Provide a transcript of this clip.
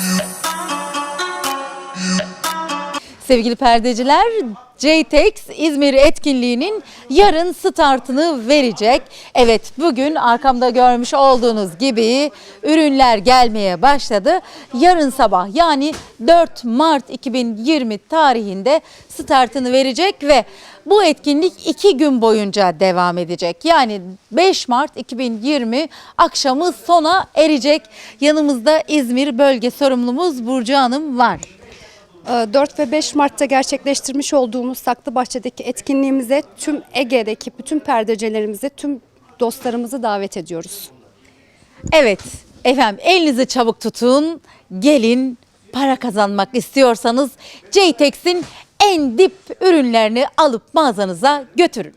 Yeah. Sevgili perdeciler, JTEX İzmir etkinliğinin yarın startını verecek. Evet bugün arkamda görmüş olduğunuz gibi ürünler gelmeye başladı. Yarın sabah yani 4 Mart 2020 tarihinde startını verecek ve bu etkinlik iki gün boyunca devam edecek. Yani 5 Mart 2020 akşamı sona erecek. Yanımızda İzmir bölge sorumlumuz Burcu Hanım var. 4 Ee, ve 5 Mart'ta gerçekleştirmiş olduğumuz Saklıbahçe'deki etkinliğimize tüm Ege'deki bütün perdecilerimizi, tüm dostlarımızı davet ediyoruz. Evet efendim elinizi çabuk tutun. Gelin para kazanmak istiyorsanız JTEX'in en dip ürünlerini alıp mağazanıza götürün.